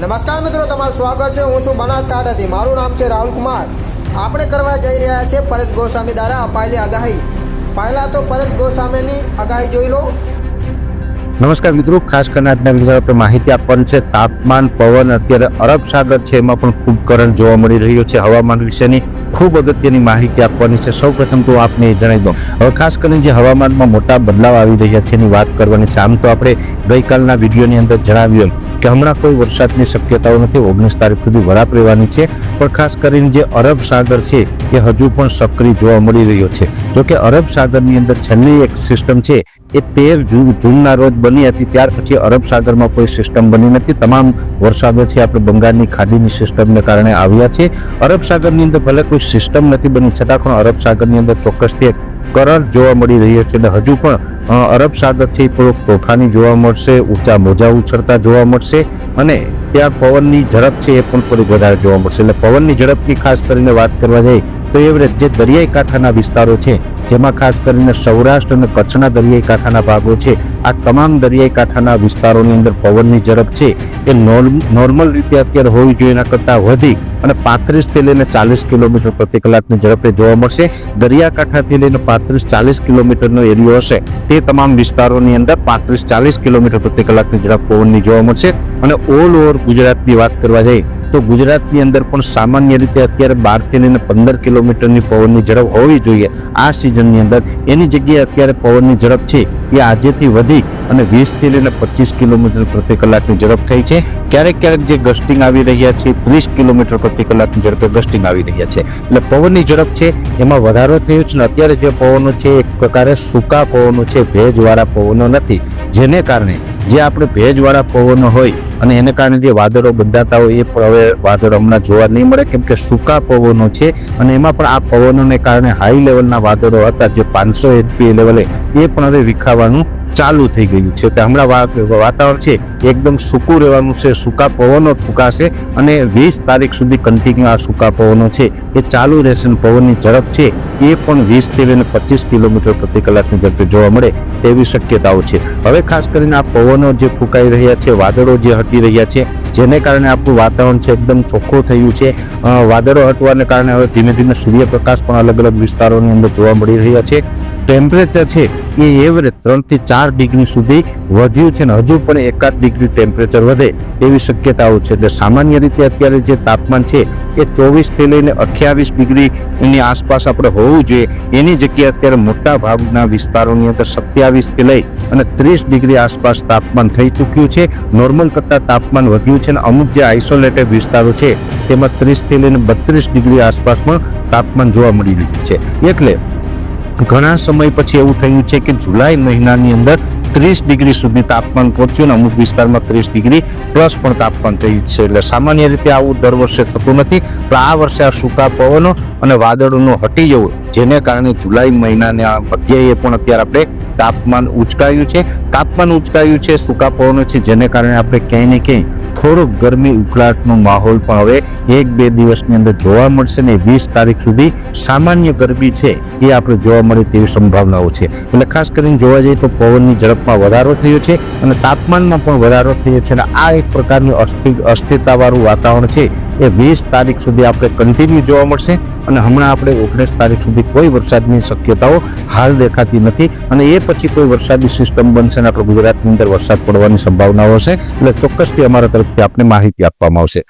નમસ્કાર મિત્રો, તમારું સ્વાગત છે. હું છું બનાસકાંઠાથી મારું નામ છે રાહુલ કુમાર. આપણે કરવા જઈ રહ્યા છે પરેશ ગોસ્વામી દ્વારા અપાયેલી આગાહી. પહેલાં તો પરેશ ગોસ્વામીની આગાહી જોઈ લો. નમસ્કાર મિત્રો, ખાસ કરીને આજના વીડિયો આપણે માહિતી આપવાની છે. તાપમાન, પવન, અત્યારે અરબ સાગર છે, એમાં પણ ખૂબ કરંટ જોવા મળી રહ્યો છે. હવામાન વિશેની ખૂબ અગત્યની માહિતી આપવાની છે. સૌ પ્રથમ તો આપને જણાવી દઉં. હવે ખાસ કરીને જે હવામાનમાં મોટા બદલાવ આવી રહ્યા છે એની વાત કરવાની છે. આમ તો આપણે ગઈકાલના વિડીયોની અંદર જણાવ્યું કે હમણાં કોઈ વરસાદની શક્યતાઓ નથી. ઓગણીસ તારીખ સુધી વરાપ રહેવાની છે. પણ ખાસ કરીને જે અરબ સાગર છે એ હજુ પણ સક્રિય જોવા મળી રહ્યો છે. જોકે અરબ સાગરની અંદર છેલ્લી એક સિસ્ટમ છે એ તેર જૂન જૂનના રોજ બની હતી. ત્યાર પછી અરબ સાગરમાં કોઈ સિસ્ટમ બની નથી. તમામ વરસાદો છે આપણે બંગાળની ખાડીની સિસ્ટમને કારણે આવ્યા છે. અરબ સાગરની અંદર ભલે કોઈ સિસ્ટમ નથી બની છતાં પણ અરબ સાગરની અંદર ચોક્કસથી એક કરાર જોવા મળી રહ્યો છે અને હજુ પણ અરબ સાગર છે એ થોડોક તોફાની જોવા મળશે, ઊંચા મોજા ઉછળતા જોવા મળશે અને ત્યાં પવનની ઝડપ છે એ પણ થોડીક વધારે જોવા મળશે. એટલે પવનની ઝડપની ખાસ કરીને વાત કરવા જઈએ તો એવરેજ જે દરિયાઈ કાંઠાના વિસ્તારો છે, જેમાં ખાસ કરીને સૌરાષ્ટ્ર અને કચ્છના દરિયાઈ કાંઠાના ભાગો છે, આ તમામ દરિયાઈ કાંઠાના વિસ્તારોની અંદર પવનની ઝડપ છે, એ નોર્મ- નોર્મલ રીતે અત્યારે હોવી જોઈએ, એના કરતાં વધી અને પાંત્રીસથી લઈને ચાલીસ કિલોમીટર પ્રતિ કલાકની ઝડપે જોવા મળશે. દરિયાકાંઠાથી લઈને પાંત્રીસ ચાલીસ કિલોમીટરનો એરિયો હશે. તે તમામ વિસ્તારોની અંદર પાંત્રીસ ચાલીસ કિલોમીટર પ્રતિ કલાકની ઝડપ પવનની જોવા મળશે. અને ઓલ ઓવર ગુજરાતની વાત કરવા જઈએ તો ગુજરાતની અંદર પણ સામાન્ય રીતે અત્યારે બારથી લઈને પંદર કિલોમીટરની પવનની ઝડપ હોવી જોઈએ. આ સિઝનની અંદર એની જગ્યાએ અત્યારે પવનની ઝડપ છે એ આજેથી વધી અને વીસથી લઈને પચીસ કિલોમીટર પ્રતિ કલાકની ઝડપ થઈ છે. ક્યારેક ક્યારેક જે ગસ્ટિંગ આવી રહ્યા છે, ત્રીસ કિલોમીટર પ્રતિ કલાકની ઝડપે ગસ્ટિંગ આવી રહ્યા છે. એટલે પવનની ઝડપ છે, એમાં વધારો થયો છે ને અત્યારે જે પવનો છે, એક પ્રકારે સૂકા પવનો છે, ભેજવાળા પવનો નથી. જેને કારણે જે આપણે ભેજવાળા પવનો હોય અને એને કારણે જે વાદળો બંધાતા હોય એ પણ હવે વાદળો હમણાં જોવા નહીં મળે, કેમ કે સૂકા પવનો છે અને એમાં પણ આ પવનોને કારણે હાઈ લેવલના વાદળો હતા, જે પાંચસો એચપી લેવલે એ પણ હવે વિખાવાનું ચાલુ થઈ ગયું છે. કે હમણાં વાતાવરણ છે એકદમ સૂકું રહેવાનું છે, સૂકા પવનો ફૂંકાશે અને વીસ તારીખ સુધી કન્ટિન્યુ આ સૂકા પવનો છે. એ ચાલુ રહેશે અને પવનની ઝડપ છે એ પણ વીસથી લઈને પચીસ કિલોમીટર પ્રતિ કલાકની ઝડપે જોવા મળે તેવી શક્યતાઓ છે. હવે ખાસ કરીને આ પવનો જે ફૂંકાઈ રહ્યા છે, વાદળો જે હટી રહ્યા છે, જેને કારણે આપણું વાતાવરણ છે એકદમ ચોખ્ખું થયું છે. વાદળો હટવાને કારણે હવે ધીમે ધીમે સૂર્યપ્રકાશ પણ અલગ અલગ વિસ્તારોની અંદર જોવા મળી રહ્યા છે. ટેમ્પરેચર છે એ એવરેજ ત્રણથી ચાર ડિગ્રી સુધી વધ્યું છે અને હજુ પણ એકાદ ડિગ્રી ટેમ્પરેચર વધે તેવી શક્યતાઓ છે એટલે સામાન્ય રીતે અત્યારે જે તાપમાન છે એ ચોવીસથી લઈને અઠ્યાવીસ ડિગ્રીની આસપાસ આપણે હોવું જોઈએ. એની જગ્યાએ અત્યારે મોટા ભાગના વિસ્તારોની અંદર સત્યાવીસથી લઈ અને ત્રીસ ડિગ્રી આસપાસ તાપમાન થઈ ચૂક્યું છે. નોર્મલ કરતાં તાપમાન વધ્યું છે અને અમુક જે આઇસોલેટેડ વિસ્તારો છે તેમાં ત્રીસથી લઈને બત્રીસ ડિગ્રી આસપાસ પણ તાપમાન જોવા મળી રહ્યું છે. એટલે ઘણા સમય પછી એવું થયું છે કે જુલાઈ મહિનાની અંદર ત્રીસ ડિગ્રી સુધી તાપમાન પહોંચ્યું અને અમુક વિસ્તારમાં ત્રીસ ડિગ્રી પ્લસ પણ તાપમાન થયું છે. એટલે સામાન્ય રીતે આવું દર વર્ષે થતું નથી. પણ આ વર્ષે આ સૂકા પવનો અને વાદળોનું હટી જવું, જેને કારણે જુલાઈ મહિનાના મધ્યએ પણ અત્યારે આપણે તાપમાન ઉચકાયું છે. તાપમાન ઉચકાયું છે, સૂકા પવનો છે, જેને કારણે આપણે ક્યાંય ને ક્યાંય થોડોક ગરમી ઉકળાટનો માહોલ પણ હવે એક બે દિવસની અંદર જોવા મળશે ને વીસ તારીખ સુધી સામાન્ય ગરમી છે એ આપણે જોવા મળે તેવી સંભાવનાઓ છે. એટલે ખાસ કરીને જોવા જઈએ તો પવનની ઝડપમાં વધારો થયો છે અને તાપમાનમાં પણ વધારો થયો છે અને આ એક પ્રકારનું અસ્થિ અસ્થિરતાવાળું વાતાવરણ છે એ વીસ તારીખ સુધી આપણે કન્ટિન્યુ જોવા મળશે અને હમણાં આપણે ઓગણીસ તારીખ સુધી કોઈ વરસાદની શક્યતાઓ હાલ દેખાતી નથી અને એ પછી કોઈ વરસાદી સિસ્ટમ બનશે અને આપણે ગુજરાતની અંદર વરસાદ પડવાની સંભાવનાઓ હશે એટલે ચોક્કસથી અમારા તરફથી આપને માહિતી આપવામાં આવશે.